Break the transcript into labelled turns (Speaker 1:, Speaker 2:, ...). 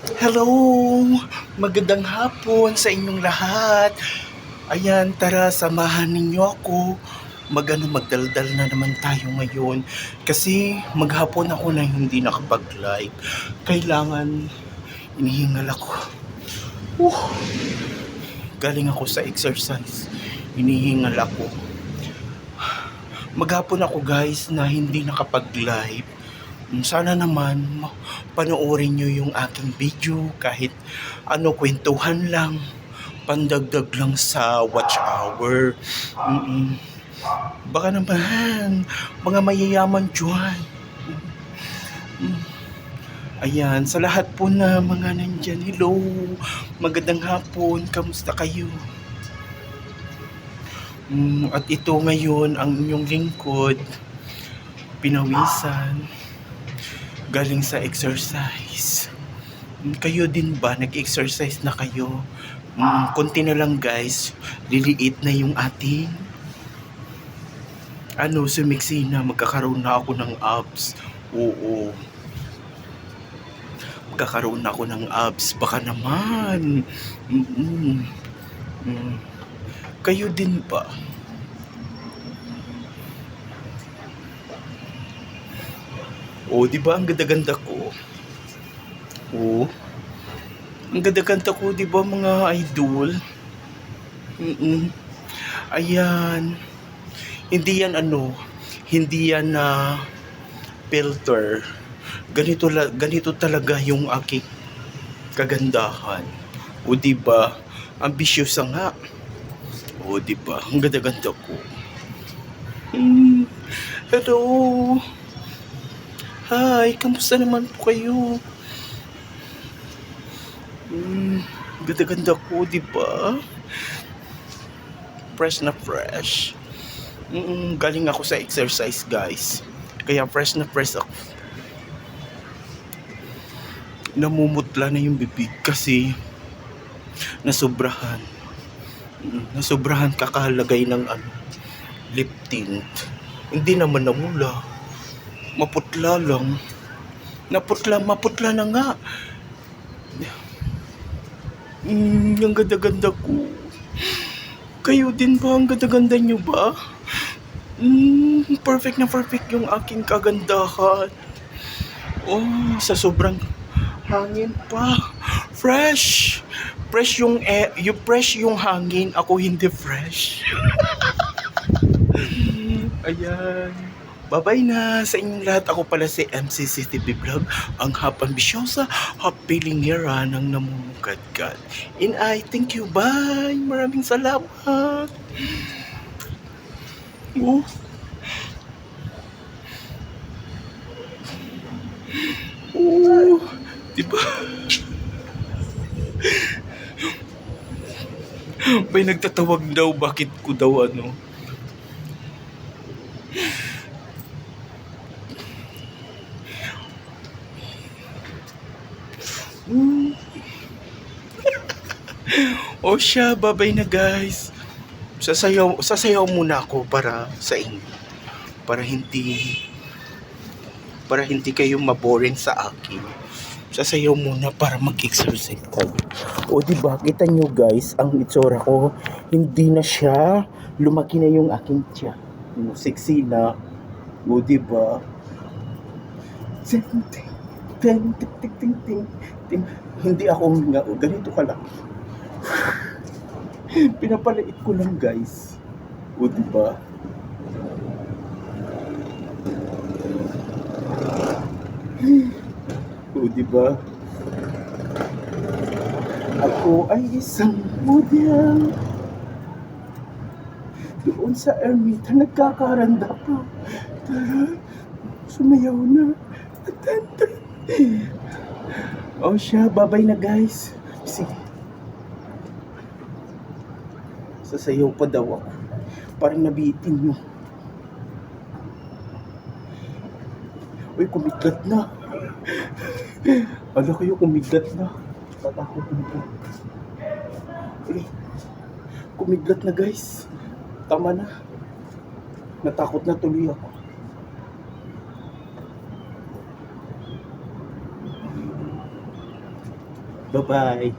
Speaker 1: Hello! Magandang hapon sa inyong lahat. Ayan, tara, samahan ninyo ako. Magano magdaldal na naman tayo ngayon. Kasi maghapon ako na hindi nakapag-live. Kailangan inihingal ako. Uh, galing ako sa exercise. Inihingal ako. Maghapon ako guys na hindi nakapag-live. Mm, Sana naman ma- panoorin nyo yung aking video kahit ano kwentuhan lang pandagdag lang sa watch hour Mm-mm. baka naman mga mayayaman dyan Mm. ayan sa lahat po na mga nandyan hello magandang hapon kamusta kayo Mm, at ito ngayon ang inyong lingkod pinawisan galing sa exercise. Kayo din ba? Nag-exercise na kayo? Mm, konti na lang guys. Liliit na yung ating ano, sumiksi na. Magkakaroon na ako ng abs. Oo. Magkakaroon na ako ng abs. Baka naman. Mm-mm. Mm. Kayo din ba? Oh, di ba ang ganda-ganda ko? Oh. Ang ganda-ganda ko, di ba mga idol? Mm Ayan. Hindi yan ano, hindi yan na filter. Ganito la, ganito talaga yung aking kagandahan. O di ba? Ambitious nga. O di ba? Ang ganda-ganda ko. Mm. Hello. Hi, kamusta naman po kayo? Hmm, ganda-ganda ko, di ba? Fresh na fresh. Mm, galing ako sa exercise, guys. Kaya fresh na fresh ako. Namumutla na yung bibig kasi nasobrahan. Mm, nasobrahan kakalagay ng ano, lip tint. Hindi naman namula maputla lang. Naputla, maputla na nga. Mm, ang ganda-ganda ko. Kayo din ba? Ang ganda-ganda nyo ba? Mm, perfect na perfect yung aking kagandahan. Oh, sa sobrang hangin pa. Fresh! Fresh yung, eh, yung fresh yung hangin. Ako hindi fresh. Ayan. Bye-bye na sa inyong lahat. Ako pala si MCC TV Vlog, ang hap ambisyosa, hap pilingera ng namumukadkad. And I thank you. Bye! Maraming salamat! Oh. Oh. Diba? May nagtatawag daw bakit ko daw ano. Mm. o siya, babay na guys. Sasayaw, sasayaw muna ako para sa inyo. Para hindi para hindi kayo maboring sa akin. Sasayaw muna para mag-exercise tayo. O di ba, kita nyo guys, ang itsura ko, hindi na siya, lumaki na yung aking tiyan. Sexy na. O di ba? Ting, ting, ting, ting, ting, ting, ting. Hindi ako huminga. O, ganito ka lang. Pinapalait ko lang guys. O di ba? O di ba? Ako ay isang model. Doon sa ermita nagkakaranda pa. Tara, sumayaw na. Atenta. O siya, babay na guys. Sige. Sasayaw pa daw ako. Parang nabitin nyo. Uy, kumidlat na. Ala kayo, kumidlat na. Tatakot na po. Uy, kumidlat na guys. Tama na. Natakot na tuloy ako. Bye-bye.